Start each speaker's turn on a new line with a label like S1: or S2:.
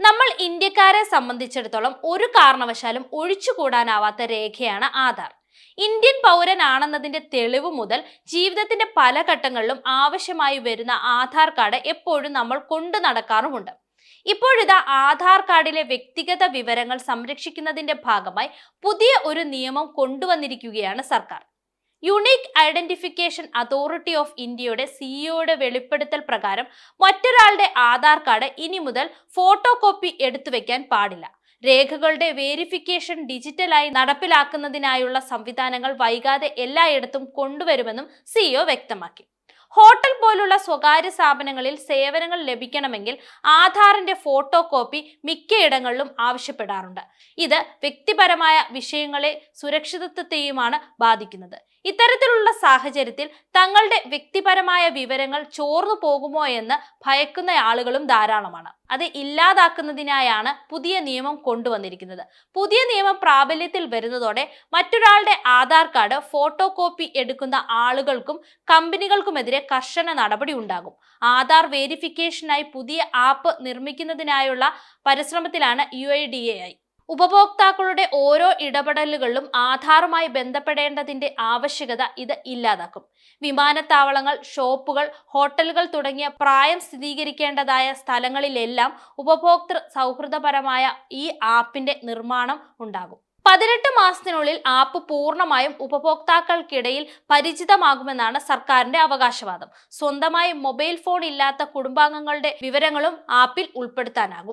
S1: നമ്മൾ ഇന്ത്യക്കാരെ സംബന്ധിച്ചിടത്തോളം ഒരു കാരണവശാലും ഒഴിച്ചുകൂടാനാവാത്ത രേഖയാണ് ആധാർ. ഇന്ത്യൻ പൗരനാണെന്നതിന്റെ തെളിവ് മുതൽ ജീവിതത്തിന്റെ പല ഘട്ടങ്ങളിലും ആവശ്യമായി വരുന്ന ആധാർ കാർഡ് എപ്പോഴും നമ്മൾ കൊണ്ടു നടക്കാറുമുണ്ട്. ഇപ്പോഴിതാ ആധാർ കാർഡിലെ വ്യക്തിഗത വിവരങ്ങൾ സംരക്ഷിക്കുന്നതിന്റെ ഭാഗമായി പുതിയ ഒരു നിയമം കൊണ്ടുവന്നിരിക്കുകയാണ് സർക്കാർ. യുണീക് ഐഡന്റിഫിക്കേഷൻ അതോറിറ്റി ഓഫ് ഇന്ത്യയുടെ സിഇഒയുടെ വെളിപ്പെടുത്തൽ പ്രകാരം മറ്റൊരാളുടെ ആധാർ കാർഡ് ഇനി മുതൽ ഫോട്ടോ കോപ്പി എടുത്തു വെക്കാൻ പാടില്ല. രേഖകളുടെ വേരിഫിക്കേഷൻ ഡിജിറ്റലായി നടപ്പിലാക്കുന്നതിനായുള്ള സംവിധാനങ്ങൾ വൈകാതെ എല്ലായിടത്തും കൊണ്ടുവരുമെന്നും സിഇഒ വ്യക്തമാക്കി. ഹോട്ടൽ പോലുള്ള സ്വകാര്യ സ്ഥാപനങ്ങളിൽ സേവനങ്ങൾ ലഭിക്കണമെങ്കിൽ ആധാറിന്റെ ഫോട്ടോ കോപ്പി മിക്കയിടങ്ങളിലും ആവശ്യപ്പെടാറുണ്ട്. ഇത് വ്യക്തിപരമായ വിഷയങ്ങളെ സുരക്ഷിതത്വത്തെയുമാണ് ബാധിക്കുന്നത്. ഇത്തരത്തിലുള്ള സാഹചര്യത്തിൽ തങ്ങളുടെ വ്യക്തിപരമായ വിവരങ്ങൾ ചോർന്നു പോകുമോ എന്ന് ഭയക്കുന്ന ആളുകളും ധാരാളമാണ്. അത് ഇല്ലാതാക്കുന്നതിനായാണ് പുതിയ നിയമം കൊണ്ടുവന്നിരിക്കുന്നത്. പുതിയ നിയമം പ്രാബല്യത്തിൽ വരുന്നതോടെ മറ്റൊരാളുടെ ആധാർ കാർഡ് ഫോട്ടോ കോപ്പി എടുക്കുന്ന ആളുകൾക്കും കമ്പനികൾക്കുമെതിരെ കർശന നടപടി ഉണ്ടാകും. ആധാർ വേരിഫിക്കേഷനായി പുതിയ ആപ്പ് നിർമ്മിക്കുന്നതിനായുള്ള പരിശ്രമത്തിലാണ് യു ഐ. ഉപഭോക്താക്കളുടെ ഓരോ ഇടപെടലുകളിലും ആധാറുമായി ബന്ധപ്പെടേണ്ടതിന്റെ ആവശ്യകത ഇത് ഇല്ലാതാക്കും. വിമാനത്താവളങ്ങൾ ഷോപ്പുകൾ ഹോട്ടലുകൾ തുടങ്ങിയ പ്രായം സ്ഥിരീകരിക്കേണ്ടതായ സ്ഥലങ്ങളിലെല്ലാം ഉപഭോക്തൃ സൗഹൃദപരമായ ഈ ആപ്പിന്റെ നിർമ്മാണം ഉണ്ടാകും. പതിനെട്ട് മാസത്തിനുള്ളിൽ ആപ്പ് പൂർണമായും ഉപഭോക്താക്കൾക്കിടയിൽ പരിചിതമാകുമെന്നാണ് സർക്കാരിന്റെ അവകാശവാദം. സ്വന്തമായി മൊബൈൽ ഫോൺ ഇല്ലാത്ത കുടുംബാംഗങ്ങളുടെ വിവരങ്ങളും ആപ്പിൽ ഉൾപ്പെടുത്താനാകും.